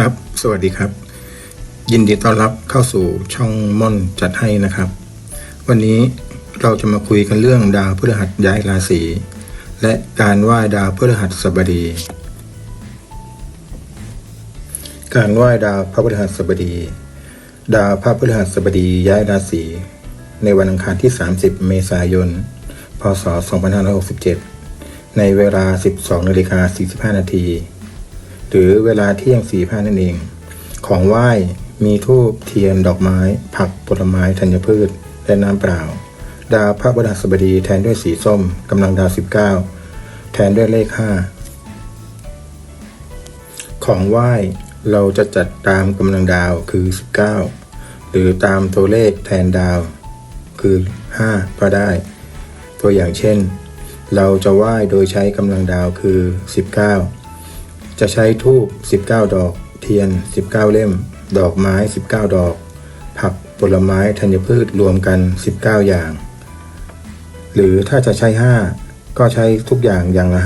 ครับ สวัสดีครับ ยินดีต้อนรับเข้าสู่ช่องม่อนจัดให้นะครับ วันนี้เราจะมาคุยกันเรื่องดาวพฤหัสย้ายราศีและการไหว้ดาวพฤหัสบดี การไหว้ดาวพระพฤหัสบดี ดาวพระพฤหัสบดีย้ายราศีในวันอังคารที่ 30 เมษายน พศ 2567 ในเวลา 12นาฬิกา45นาที หรือเวลาเที่ยงสี่ห้านั่นเอง ของไหว้มีทูบเทียนดอกไม้ ผักผลไม้ธัญพืช และน้ำเปล่า ดาวพระบดาสบดีแทนด้วยสีส้มกำลังดาว 19 แทนด้วยเลข 5 ของไหว้เราจะจัดตามกำลังดาวคือ 19 หรือตามตัวเลขแทนดาว คือ 5 ก็ได้ ตัวอย่างเช่น เราจะไหว้โดยใช้กำลังดาวคือ 19 จะใช้ทูบ19 ดอก เทียน 19 เล่ม ดอกไม้ 19 ดอก ผักผลไม้ธัญพืชรวมกัน 19 อย่าง หรือถ้าจะใช้ 5 ก็ใช้ทุกอย่างอย่างละ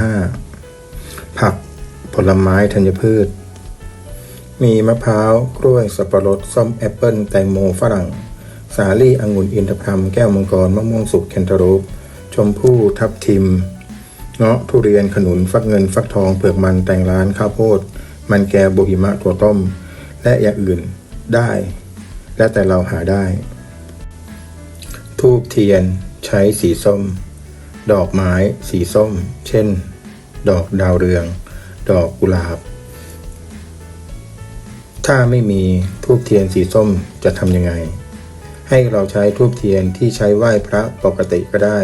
5 ผักผลไม้ธัญพืช มีมะพร้าวกล้วยสับปะรดส้มแอปเปิลแตงโมฝรั่ง สาลี่องุ่นอินทผลัมแก้วมังกรมะม่วงสุกแคนตาลูปชมพู่ทับทิม เงาะทุเรียนขนุนฟักเงินฟักทองเปลือกมันแตงร้านข้าวโพด มันแก้วโบหิมะถั่วต้ม และอย่างอื่นได้ แล้วแต่เราหาได้ ทูบเทียนใช้สีส้ม ดอกไม้สีส้ม เช่น ดอกดาวเรือง ดอกกุหลาบ ถ้าไม่มีทูบเทียนสีส้มจะทำยังไง ให้เราใช้ทูบเทียนที่ใช้ไหว้พระปกติก็ได้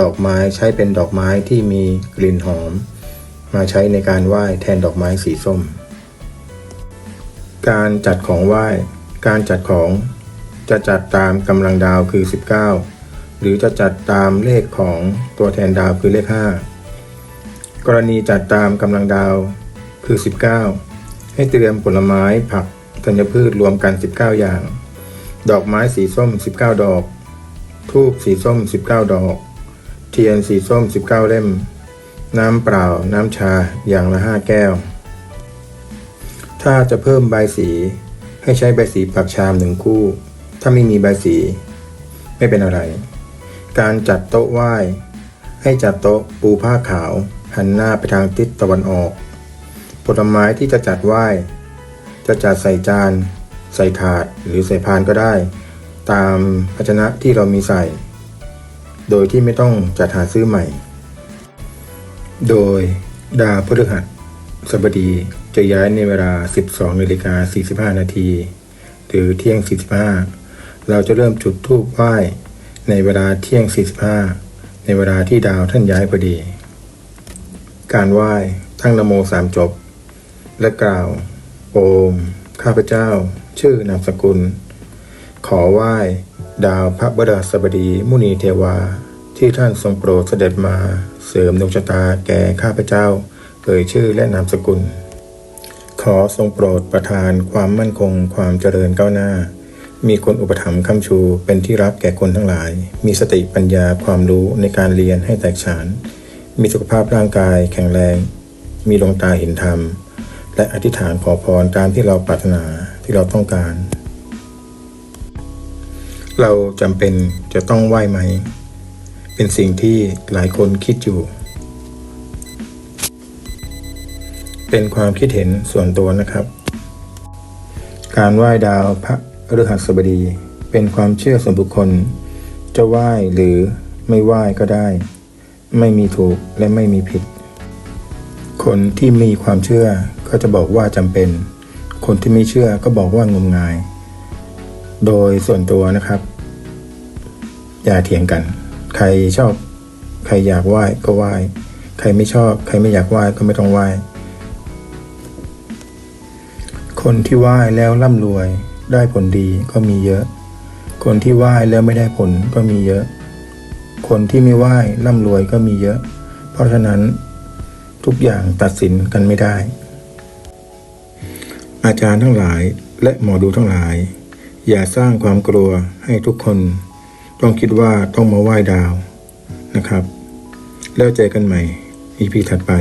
ดอกไม้ใช้เป็นดอกไม้ที่มีกลิ่นหอม มาใช้ในการไหว้แทนดอกไม้สีส้ม การจัดของไหว้ การจัดของจะจัดตามกำลังดาวคือ 19 หรือจะจัดตามเลขของตัวแทนดาวคือเลข 5 กรณีจัดตามกำลังดาวคือ 19 ให้เตรียมผลไม้ผักธัญพืชรวมกัน 19 อย่าง ดอกไม้สีส้ม 19 ดอก ทูบสีส้ม 19 ดอก เทียนสีส้ม 19 เล่ม น้ำเปล่า น้ำชาอย่างละ 5 แก้ว ถ้าจะเพิ่มใบสี ให้ใช้ใบสีปักชามหนึ่งคู่ ถ้าไม่มีใบสี ไม่เป็นอะไร การจัดโต๊ะไหว้ ให้จัดโต๊ะปูผ้าขาว หันหน้าไปทางทิศตะวันออก ผลไม้ที่จะจัดไหว้ จะจัดใส่จาน ใส่ถาดหรือใส่พานก็ได้ ตามภาชนะที่เรามีใส่ โดยที่ไม่ต้องจัดหาซื้อใหม่ โดยดาวพฤหัสสบดีจะย้ายในเวลา 12นาฬิกา45 นาที หรือเที่ยง 45 เราจะเริ่มจุดธูปไหว้ในเวลาเที่ยง 45 ในเวลาที่ดาวท่านย้ายพอดี การไหว้ทั้งนโมสามจบ และกล่าว โอม ข้าพเจ้า ชื่อนามสกุล ขอไหว้ ดาวพระบดาสบดีมุนีเทวา ที่ท่านทรงโปรดเสด็จมาเสริมดวงชะตาแก่ข้าพเจ้า เอ่ยชื่อและนามสกุล ขอทรงโปรดประทานความมั่นคงความเจริญก้าวหน้า มีคนอุปถัมภ์คำชูเป็นที่รักแก่คนทั้งหลาย มีสติปัญญาความรู้ในการเรียนให้แตกฉาน มีสุขภาพร่างกายแข็งแรง มีดวงตาเห็นธรรม และอธิษฐานขอพรตามที่เราปรารถนาที่เราต้องการ เราจำเป็นจะต้องไหว้ไหม เป็นสิ่งที่หลายคนคิดอยู่ เป็นความคิดเห็นส่วนตัวนะครับ การไหว้ดาวพระฤหัสบดี เป็นความเชื่อส่วนบุคคล จะไหว้หรือไม่ไหว้ก็ได้ ไม่มีถูกและไม่มีผิด คนที่มีความเชื่อก็จะบอกว่าจำเป็น คนที่ไม่เชื่อก็บอกว่างมงาย โดยส่วนตัวนะครับ อย่าเถียงกัน ใครชอบ ใครอยากไหว้ก็ไหว้ ใครไม่ชอบ ใครไม่อยากไหว้ก็ไม่ต้องไหว้ คนที่ไหว้แล้วร่ำรวยได้ผลดีก็มีเยอะ คนที่ไหว้แล้วไม่ได้ผลก็มีเยอะ คนที่ไม่ไหว้ร่ำรวยก็มีเยอะ เพราะฉะนั้นทุกอย่างตัดสินกันไม่ได้ อาจารย์ทั้งหลายและหมอดูทั้งหลาย อย่าสร้างความกลัวให้ทุกคน ต้องคิดว่าต้องมาไหว้ดาวนะครับ แล้วเจอกันใหม่ EP ถัดไป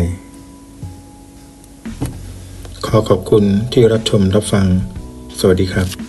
ขอขอบคุณที่รับชมรับฟัง สวัสดีครับ